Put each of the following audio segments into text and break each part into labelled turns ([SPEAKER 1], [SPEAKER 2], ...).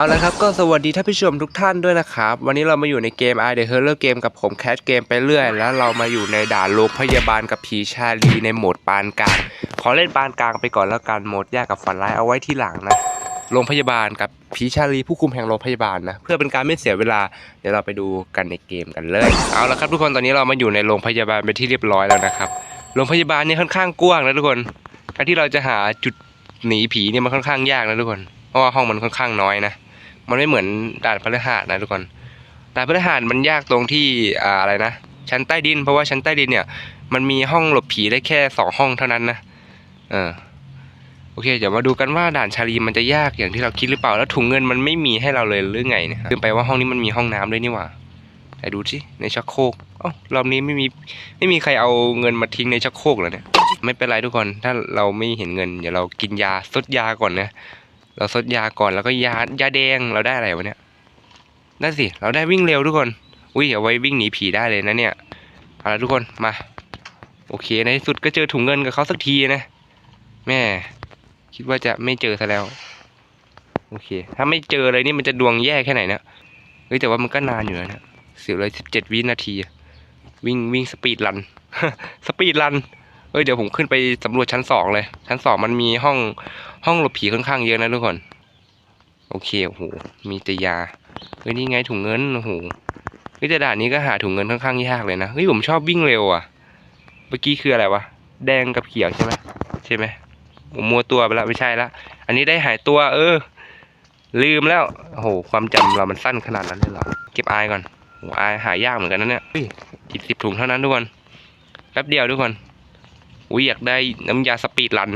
[SPEAKER 1] เอาละครับก็สวัสดีท่านผู้ชมทุกท่านด้วยนะครับ วันนี้เรามาอยู่ในเกม i The Horror Game กับผมแคสเกมไปเรื่อย แล้วเรามาอยู่ในด่านโรงพยาบาลกับผีชาลีในโหมดปานกลาง ขอเล่นปานกลางไปก่อนแล้วกันโหมดยากกับฝันร้ายเอาไว้ที่หลังนะโรงพยาบาลกับผีชาลีผู้คุมแห่งโรงพยาบาลนะเพื่อเป็นการไม่เสียเวลาเดี๋ยวเราไปดูกันในเกมกันเลย เอาละครับทุกคนตอนนี้เรามาอยู่ในโรงพยาบาลเป็นที่เรียบร้อยแล้วนะครับโรงพยาบาลเนี่ยค่อนข้างกว้างนะทุกคนการที่เราจะหาจุดหนีผีเนี่ยมันค่อนข้างยากนะทุกคนเพราะว่าห้องมันค่อนข้างน้อยนะ มันไม่เหมือนด่านพฤหัสนะทุกคนด่านพฤหัสมันยากตรงที่อ่าอะไรนะชั้นใต้ดิน เพราะว่าชั้นใต้ดินเนี่ย มันมีห้องหลบผีได้แค่สองห้องเท่านั้นนะเออโอเคเดี๋ยวมาดูกันว่าด่านชาลีมันจะยากอย่างที่เราคิดหรือเปล่าแล้วถุงเงินมันไม่มีให้เราเลยหรือไงเนี่ยลืมไปว่าห้องนี้มันมีห้องน้ำด้วยนี่หว่าไหนดูสิในชักโครกเอ้รอบนี้ไม่มีไม่มีใครเอาเงินมาทิ้งในชักโครกเลยเนี่ยไม่เป็นไรทุกคนถ้าเราไม่เห็นเงินเดี๋ยวเรากินยาซดยาก่อนนะ เราซดยาก่อนแล้วก็ยายาแดงเราได้อะไรวะเนี่ยนั่นสิ เราได้วิ่งเร็วทุกคน อุ้ยเอาไว้วิ่งหนีผีได้เลยนะเนี่ยเอาละทุกคนมา โอเคในที่สุดก็เจอถุงเงินกับเขาสักทีนะแม่คิดว่าจะไม่เจอซะแล้ว โอเค ถ้าไม่เจอเลยนี่มันจะดวงแย่แค่ไหนเนี่ยเฮ้ยแต่ว่ามันก็นานอยู่นะเนี่ยสียเลยสิบเจ็ดวินาที วิ่งวิ่งสปีดรัน สปีดรัน เอ้ยเดี๋ยวผมขึ้นไปสำรวจชั้นสองเลย ชั้นสองมันมีห้องห้องหลบผีค่อนข้างเยอะนะทุกคน โอเคโอ้โหมีแต่ยาเฮ้ยนี่ไงถุงเงินโอ้โหเฮ้ยแต่ด่านนี้ก็หาถุงเงินค่อนข้างยากเลยนะเฮ้ยผมชอบวิ่งเร็วอะ เมื่อกี้คืออะไรวะแดงกับเขียวใช่ไหมใช่ไหมผมมัวตัวไปแล้วไม่ใช่ละอันนี้ได้หายตัว เออ ลืมแล้วโอ้โหความจำเรามันสั้นขนาดนั้นเลยเหรอเก็บอายก่อนโอ้อายหายากเหมือนกันนะเนี่ยเฮ้ยอีกสิบถุงเท่านั้นทุกคนแป๊บเดียวทุกคน อุ้ยอยากได้น้ำยาสปีดรัน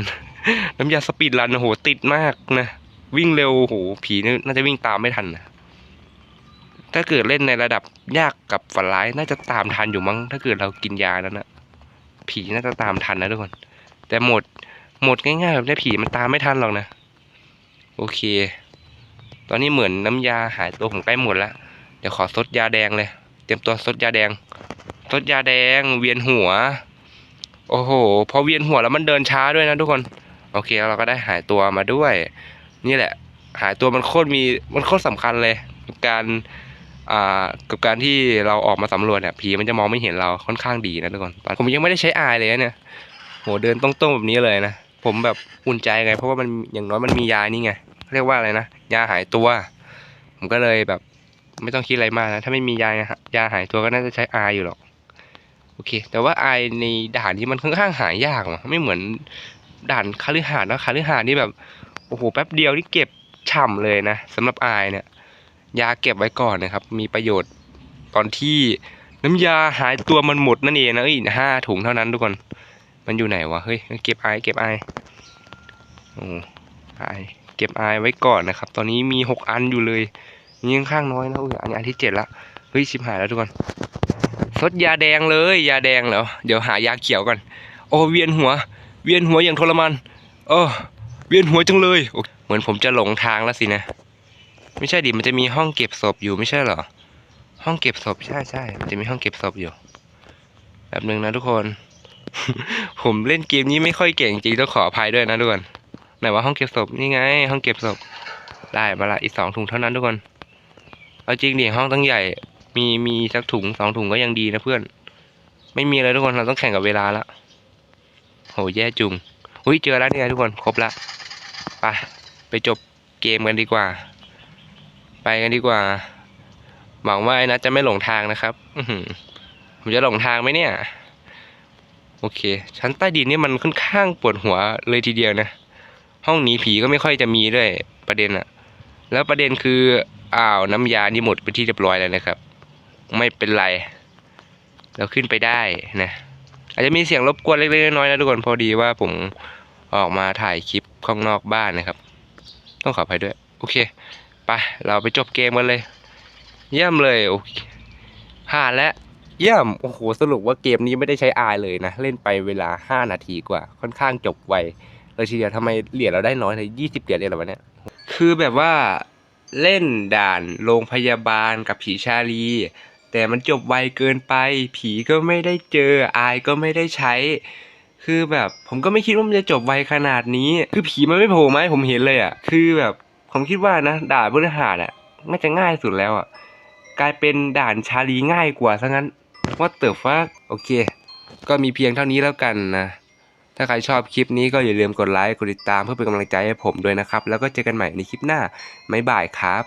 [SPEAKER 1] น้ำยาสปีดรันโอ้โหติดมากนะ วิ่งเร็วโอ้โหผีนี่น่าจะวิ่งตามไม่ทันนะถ้าเกิดเล่นในระดับยากกับฝันร้ายน่าจะตามทันอยู่มั้ง ถ้าเกิดเรากินยานั้นนะผีน่าจะตามทันนะทุกคน แต่หมดหมดง่ายๆแบบนี้ผีมันตามไม่ทันหรอกนะ โอเค ตอนนี้เหมือนน้ำยาหายตัวผมใกล้หมดแล้ว เดี๋ยวขอซดยาแดงเลย เตรียมตัวซดยาแดงซดยาแดงเวียนหัว โอ้โห พอเวียนหัวแล้วมันเดินช้าด้วยนะทุกคน โอเคเราก็ได้หายตัวมาด้วย นี่แหละ หายตัวมันโคตรมีมันโคตรสำคัญเลย การอ่ากับการที่เราออกมาสำรวจเนี่ยผีมันจะมองไม่เห็นเราค่อนข้างดีนะทุกคนตอนผมยังไม่ได้ใช้อายเลยเนี่ยโหเดินตรงๆแบบนี้เลยนะผมแบบอุ่นใจไง เพราะว่ามันอย่างน้อยมันมียานี่ไงเรียกว่าอะไรนะยาหายตัว ผมก็เลยแบบ ไม่ต้องคิดอะไรมากนะถ้าไม่มียายาหายตัวก็น่าจะใช้อายอยู่หรอก โอเค แต่ว่าไอในด่านนี้มันค่อนข้างหายากว่ะไม่เหมือนด่านคาลือหาดนะคาลือหาดนี่แบบโอ้โหแป๊บเดียวนี่เก็บฉ่ำเลยนะสำหรับไอเนี่ยยาเก็บไว้ก่อนนะครับ มีประโยชน์ตอนที่น้ำยาหายตัวมันหมดนั่นเองนะเอ้ยห้าถุงเท่านั้นทุกคนมันอยู่ไหนวะเฮ้ยเก็บไอเก็บไอโอ้อเก็บไอไว้ก่อนนะครับ ตอนนี้มีหกอันอยู่เลยนี่ยังข้างน้อยนะอุ้ยอันนี้อันที่เจ็ดละเฮ้ยชิบหายแล้วทุกคน ซดยาแดงเลยยาแดงเหรอเดี๋ยวหายาเขียวก่อนโอ้เวียนหัว เวียนหัวอย่างทรมานเออเวียนหัวจังเลยเหมือนผมจะหลงทางแล้วสินะ ไม่ใช่ดิมันจะมีห้องเก็บศพอยู่ไม่ใช่เหรอ ห้องเก็บศพใช่ใช่มันจะมีห้องเก็บศพอยู่แบบหนึ่งนะทุกคน ผมเล่นเกมนี้ไม่ค่อยเก่งจริงต้องขออภัยด้วยนะทุกคนไหนว่าห้องเก็บศพนี่ไง ห้องเก็บศพได้มาละอีกสองถุงเท่านั้นทุกคนเอาจริงดิห้องตั้งใหญ่ มีมีสักถุงสองถุงก็ยังดีนะเพื่อน ไม่มีอะไรทุกคนเราต้องแข่งกับเวลาละโหแย่จุงอุ้ยเจอแล้วนี่ไงทุกคนครบละไปไปจบเกมกันดีกว่า ไปกันดีกว่าหวังว่าไอ้นัทจะไม่หลงทางนะครับอือหือผมจะหลงทางไหมเนี่ย โอเค ชั้นใต้ดินนี่มันค่อนข้างปวดหัวเลยทีเดียวนะห้องหนีผีก็ไม่ค่อยจะมีด้วยประเด็นอะแล้วประเด็นคืออ้าวน้ำยานี่หมดไปที่เรียบร้อยแล้วนะครับ ไม่เป็นไร เราขึ้นไปได้นะ อาจจะมีเสียงรบกวนเล็กๆน้อยๆนะทุกคนพอดีว่าผมออกมาถ่ายคลิปข้างนอกบ้านนะครับ ต้องขออภัยด้วย โอเคไปเราไปจบเกมกันเลย เยี่ยมเลยโอเคผ่านแล้วเยี่ยมโอ้โหสรุปว่าเกมนี้ไม่ได้ใช้อายเลยนะ เล่นไปเวลา 5 นาทีกว่า ค่อนข้างจบไวเลยทีเดียวทำไมเหรียญเราได้น้อยเลยยี่สิบเหรียญเลยเหรอวะเนี่ยคือแบบว่าเล่นด่านโรงพยาบาลกับผีชาลี แต่มันจบไวเกินไป ผีก็ไม่ได้เจออายก็ไม่ได้ใช้ คือแบบผมก็ไม่คิดว่ามันจะจบไวขนาดนี้ คือผีมันไม่โผล่มาให้ผมเห็นเลยอะคือแบบผมคิดว่านะด่านพฤหัสอะน่าจะง่ายสุดแล้วอะกลายเป็นด่านชาลีง่ายกว่าซะงั้นว่าเติบฟักโอเค ก็มีเพียงเท่านี้แล้วกันนะถ้าใครชอบคลิปนี้ก็อย่าลืมกดไลค์ กดติดตามเพื่อเป็นกำลังใจให้ผมด้วยนะครับ แล้วก็เจอกันใหม่ในคลิปหน้าบ๊ายบายครับ